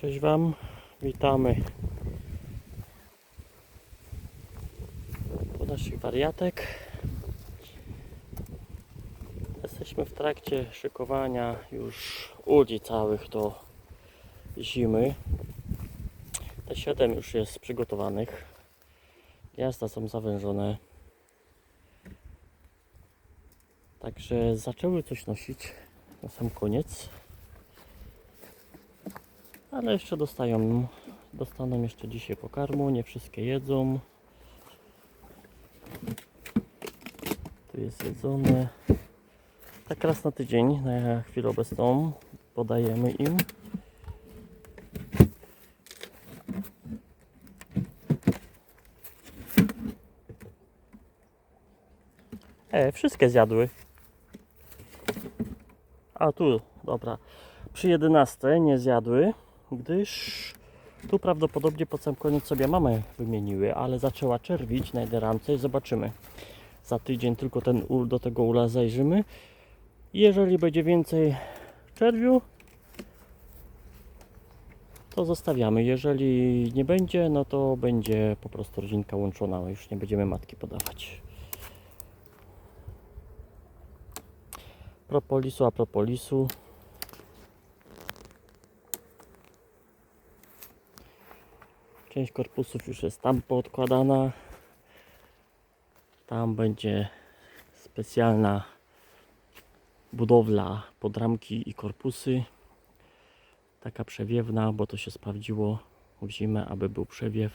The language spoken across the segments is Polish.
Cześć Wam, witamy u naszych wariatek. Jesteśmy w trakcie szykowania już uli całych do zimy. Te 7 już jest przygotowanych. Gniazda są zawężone. Także zaczęły coś nosić na sam koniec. Ale jeszcze dostają, dostaną jeszcze dzisiaj pokarmu, nie wszystkie jedzą. Tu jest jedzone. Tak raz na tydzień, na chwilę obecną podajemy im. E, wszystkie zjadły. A tu, dobra. Przy 11 nie zjadły, gdyż tu prawdopodobnie po sam koniec sobie mamę wymieniły, ale zaczęła czerwić na jednej ramce i zobaczymy. Za tydzień tylko ten ul, do tego ula zajrzymy. Jeżeli będzie więcej czerwiu, to zostawiamy. Jeżeli nie będzie, no to będzie po prostu rodzinka łączona, już nie będziemy matki podawać. Propolisu a propolisu. Część korpusów już jest tam poodkładana. Tam będzie specjalna budowla pod ramki i korpusy. Taka przewiewna, bo to się sprawdziło w zimę, aby był przewiew.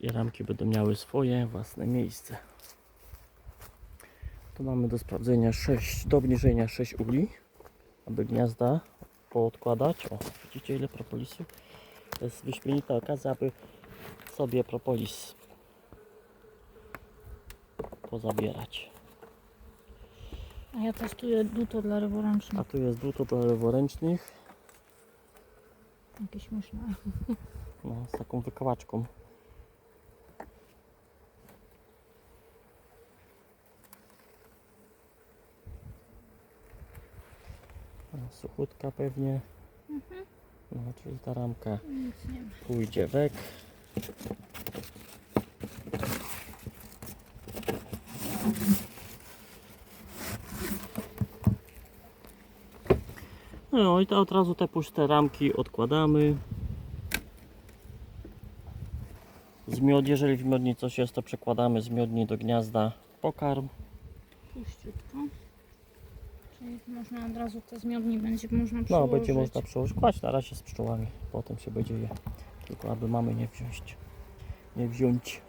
I ramki będą miały swoje własne miejsce. Tu mamy do sprawdzenia 6, do obniżenia 6 uli, aby gniazda poodkładać. O, widzicie ile propolisu? To jest wyśmienita okazja, aby sobie propolis pozabierać. A ja testuję duto dla A ryboręcznych. tu jest dłuto do leworęcznych, Jakie śmieszne. no, z taką wykałaczką. Suchutka pewnie. No, czyli ta ramka pójdzie wek. No i to od razu te puste ramki odkładamy. Zmiod, jeżeli w miodni coś jest, to przekładamy z miodni do gniazda pokarm. Puściutko. Czyli można od razu te zmiodni będzie można No, przełożyć. będzie można przełożyć. Kłaść na razie z pszczołami, potem się będzie je. Tylko aby mamy nie wziąć. Nie wziąć.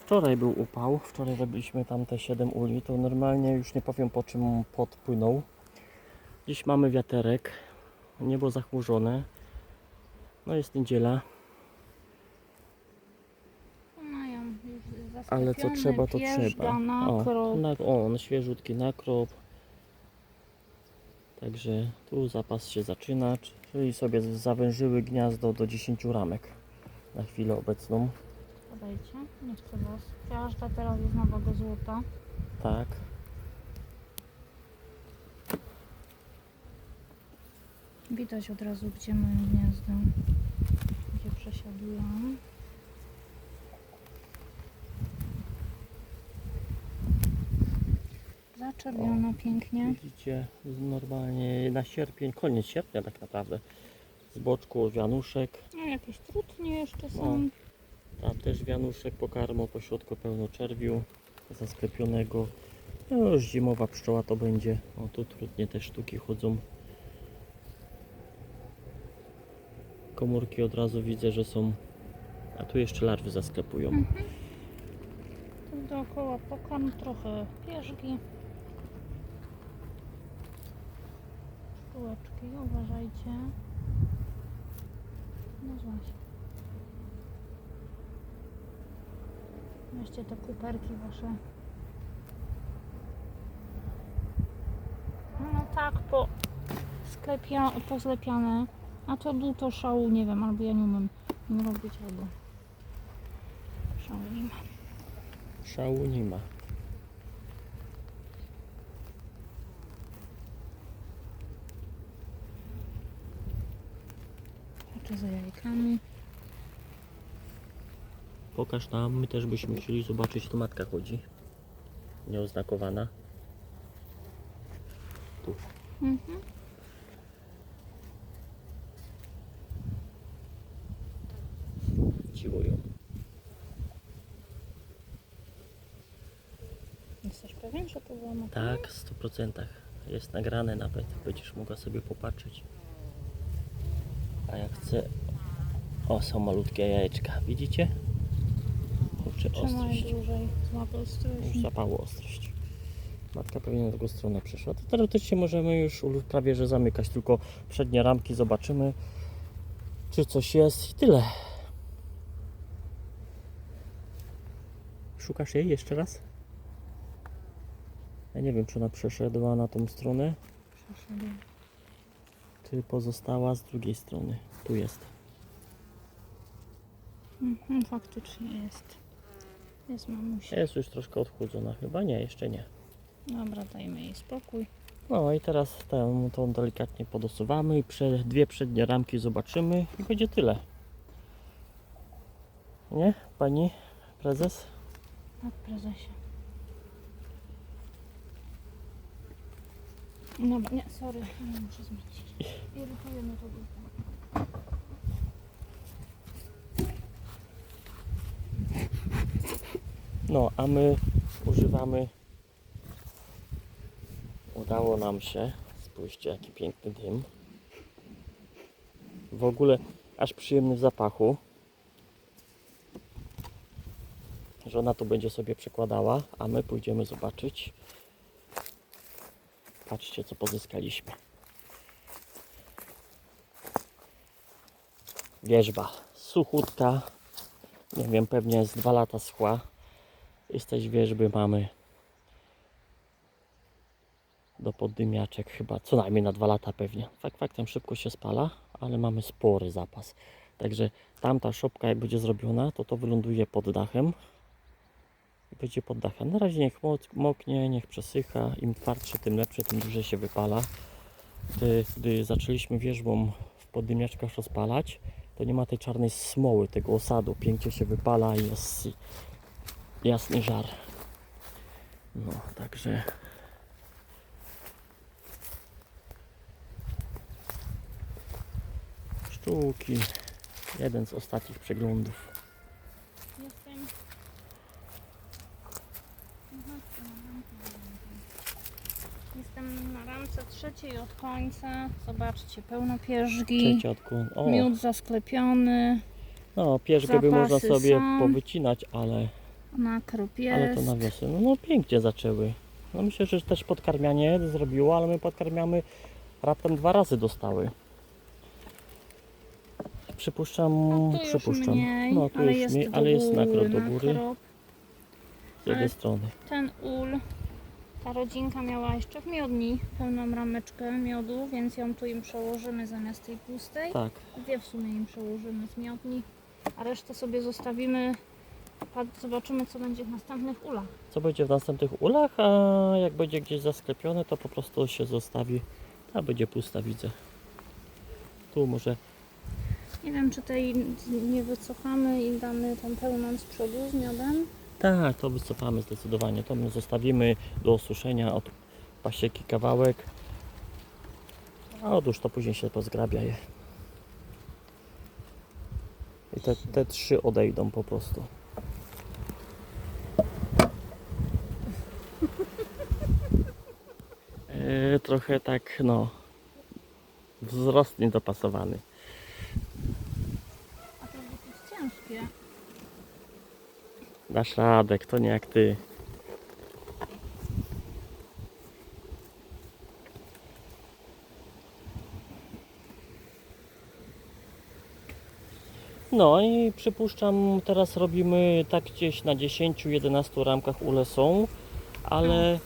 Wczoraj był upał, wczoraj robiliśmy tam te 7 uli, to normalnie już nie powiem po czym podpłynął. Dziś mamy wiaterek, niebo zachmurzone. No jest niedziela, Mają już ale co trzeba to trzeba. O, na, o, on świeżutki nakrop. Także tu zapas się zaczyna, czyli sobie zawężyły gniazdo do 10 ramek na chwilę obecną. Podajcie, nie chcę was. Każda teraz jest nowego złota. Tak. Widać od razu, gdzie mają gniazdo. Gdzie przesiadują. Zaczepiona pięknie. Widzicie, normalnie na sierpień, koniec sierpnia tak naprawdę. Z boczku wianuszek, No jakieś trutnie jeszcze O. są. tam też wianuszek pokarmu, po środku pełno czerwiu zasklepionego. No już zimowa pszczoła to będzie. O tu trudnie te sztuki chodzą. Komórki od razu widzę, że są. A tu jeszcze larwy zasklepują. Tu dookoła pokarm, trochę pierzgi. Kółeczki, uważajcie. No właśnie. Weźcie te kuperki wasze. No tak, po sklepia, pozlepiane. A to dół to szału, nie wiem, albo ja nie umiem nie robić, albo szału nie ma. Szału nie ma. Za jajkami. Pokaż nam, my też byśmy chcieli zobaczyć, tu matka chodzi. Nieoznakowana. Tu. Mhm. Ciło ją. Jesteś pewien, że to była matka? Tak, w 100%. Jest nagrane nawet. Będziesz mogła sobie popatrzeć. A ja chcę... O, są malutkie jajeczka. Widzicie? Kurczę, ostrość. dłużej, złapę Już ostrożnie. zapało ostrość. Matka pewnie na drugą stronę przeszła. To teoretycznie możemy już prawie że zamykać, tylko przednie ramki zobaczymy, czy coś jest i tyle. Szukasz jej jeszcze raz? Ja nie wiem, czy ona przeszedła na tą stronę, Przeszedłem. Pozostała z drugiej strony. Tu jest. Mhm, faktycznie jest. Jest mamusia. Jest już troszkę odchudzona. Chyba nie, jeszcze nie. Dobra, dajmy jej spokój. No i teraz tę, tą delikatnie podosuwamy i prze, dwie przednie ramki zobaczymy i będzie tyle. Nie, pani prezes? Tak, prezesie. No nie, sorry, nie muszę zmienić. Mnie to. No, a my używamy. Udało nam się. Spójrzcie, jaki piękny dym. W ogóle aż przyjemny w zapachu. Żona tu będzie sobie przekładała, a my pójdziemy zobaczyć. Patrzcie, co pozyskaliśmy. Wierzba suchutka. Nie wiem, pewnie z dwa lata schła. I z tej wierzby mamy do poddymiaczek chyba co najmniej na dwa lata pewnie. Fakt faktem szybko się spala, ale mamy spory zapas. Także tamta szopka jak będzie zrobiona, to to wyląduje pod dachem. Będzie pod dachem. Na razie niech mo- moknie, niech przesycha. Im twardsze, tym lepsze, tym dłużej się wypala. Gdy, gdy zaczęliśmy wierzbą w poddymiaczkach rozpalać, to nie ma tej czarnej smoły, tego osadu. Pięknie się wypala i jest jasny żar. No, także. Szczółki. Jeden z ostatnich przeglądów. Jestem. Aha, to na ramkę. Jestem na ramce trzeciej od końca. Zobaczcie, pełno pierzgi. Trzeciotku. O, Miód zasklepiony. no, pierzgę by można zapasy sobie są. powycinać, ale, Nakrop ale jest. to na wiosnę. No, no pięknie zaczęły. No myślę, że też podkarmianie zrobiło, ale my podkarmiamy raptem dwa razy dostały. Przypuszczam, No, tu już przypuszczam. mniej, no tu ale już jest mniej, do ale jest nakrop góry, do góry nakrop. z jednej ale- strony. Ten ul, ta rodzinka miała jeszcze w miodni pełną rameczkę miodu, więc ją tu im przełożymy zamiast tej pustej. Tak. Dwie w sumie im przełożymy z miodni, a resztę sobie zostawimy. Zobaczymy, co będzie w następnych ulach. Co będzie w następnych ulach, a jak będzie gdzieś zasklepione, to po prostu się zostawi. A będzie pusta, widzę. Tu może Nie wiem, czy tej nie wycofamy i damy tą pełną z przodu z miodem. Tak, to wycofamy zdecydowanie. To my zostawimy do osuszenia od pasieki kawałek. A odłóż to później się pozgrabia je. I te, te trzy odejdą po prostu. E, trochę tak, no, wzrost niedopasowany. A to jest dosyć ciężkie. Dasz radę, kto nie jak ty. No i przypuszczam, teraz robimy tak gdzieś na 10-11 ramkach ule są, ale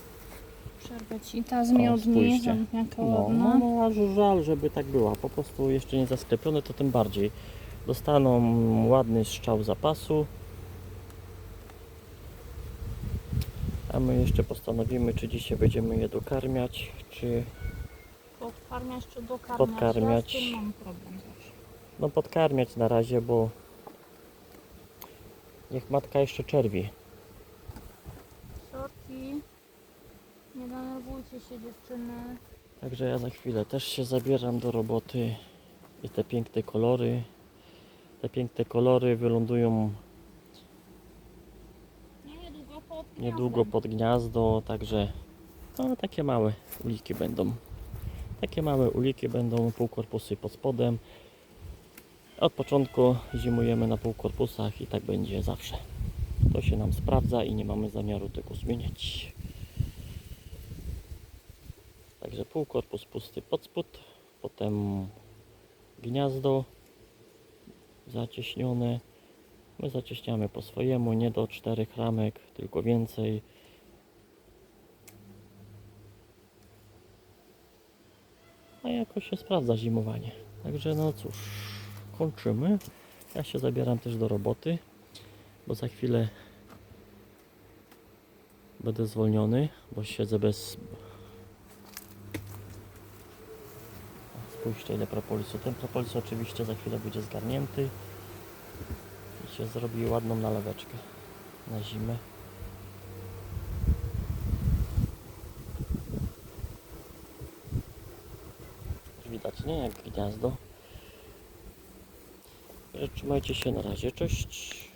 Przerwę ci ta z miodni, spójrzcie. jaka no, no, no aż żal, żeby tak była. Po prostu jeszcze nie zasklepione, to tym bardziej. Dostaną ładny strzał zapasu. A my jeszcze postanowimy, czy dzisiaj będziemy je dokarmiać, czy Podkarmiać czy dokarmiać? Podkarmiać. Ja z tym mam problem zawsze. no podkarmiać na razie, bo niech matka jeszcze czerwi. Sorki. Nie denerwujcie się dziewczyny. Także ja za chwilę też się zabieram do roboty i te piękne kolory. Te piękne kolory wylądują Nie, niedługo pod gniazdo, także no, takie małe uliki będą. Takie małe uliki będą, półkorpusy pod spodem. Od początku zimujemy na półkorpusach i tak będzie zawsze. To się nam sprawdza i nie mamy zamiaru tego zmieniać. Także półkorpus pusty pod spód, potem gniazdo zacieśnione. My zacieśniamy po swojemu, nie do czterech ramek, tylko więcej. A jakoś się sprawdza zimowanie. Także no cóż, kończymy. Ja się zabieram też do roboty, bo za chwilę będę zwolniony, bo siedzę bez... Spójrzcie ile propolisu. Ten propolis oczywiście za chwilę będzie zgarnięty się zrobi ładną naleweczkę na zimę. Widać, nie? Jak gniazdo. Trzymajcie się na razie. Cześć.